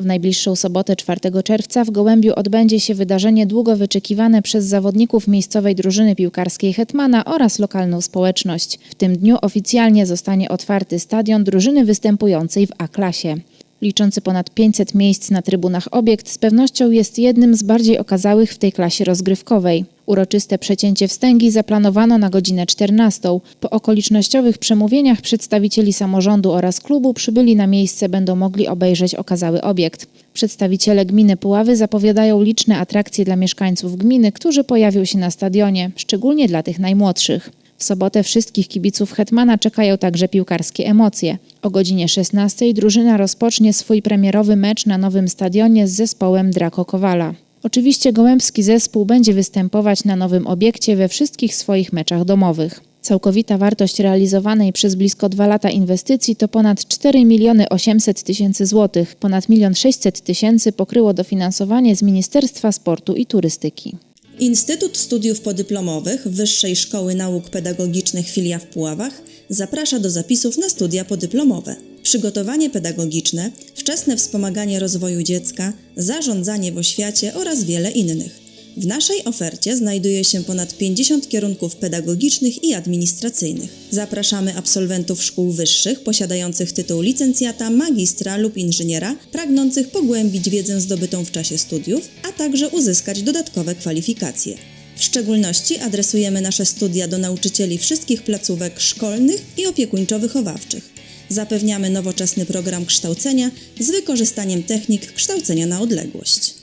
W najbliższą sobotę 4 czerwca w Gołębiu odbędzie się wydarzenie długo wyczekiwane przez zawodników miejscowej drużyny piłkarskiej Hetmana oraz lokalną społeczność. W tym dniu oficjalnie zostanie otwarty stadion drużyny występującej w A-klasie. Liczący ponad 500 miejsc na trybunach obiekt z pewnością jest jednym z bardziej okazałych w tej klasie rozgrywkowej. Uroczyste przecięcie wstęgi zaplanowano na godzinę 14. Po okolicznościowych przemówieniach przedstawicieli samorządu oraz klubu przybyli na miejsce będą mogli obejrzeć okazały obiekt. Przedstawiciele gminy Puławy zapowiadają liczne atrakcje dla mieszkańców gminy, którzy pojawią się na stadionie, szczególnie dla tych najmłodszych. W sobotę wszystkich kibiców Hetmana czekają także piłkarskie emocje. O godzinie 16 drużyna rozpocznie swój premierowy mecz na nowym stadionie z zespołem Draco Kowala. Oczywiście gołębski zespół będzie występować na nowym obiekcie we wszystkich swoich meczach domowych. Całkowita wartość realizowanej przez blisko dwa lata inwestycji to ponad 4 miliony 800 tysięcy złotych. Ponad 1 600 tysięcy pokryło dofinansowanie z Ministerstwa Sportu i Turystyki. Instytut Studiów Podyplomowych Wyższej Szkoły Nauk Pedagogicznych Filia w Puławach zaprasza do zapisów na studia podyplomowe. Przygotowanie pedagogiczne, wczesne wspomaganie rozwoju dziecka, zarządzanie w oświacie oraz wiele innych. W naszej ofercie znajduje się ponad 50 kierunków pedagogicznych i administracyjnych. Zapraszamy absolwentów szkół wyższych posiadających tytuł licencjata, magistra lub inżyniera, pragnących pogłębić wiedzę zdobytą w czasie studiów, a także uzyskać dodatkowe kwalifikacje. W szczególności adresujemy nasze studia do nauczycieli wszystkich placówek szkolnych i opiekuńczo-wychowawczych. Zapewniamy nowoczesny program kształcenia z wykorzystaniem technik kształcenia na odległość.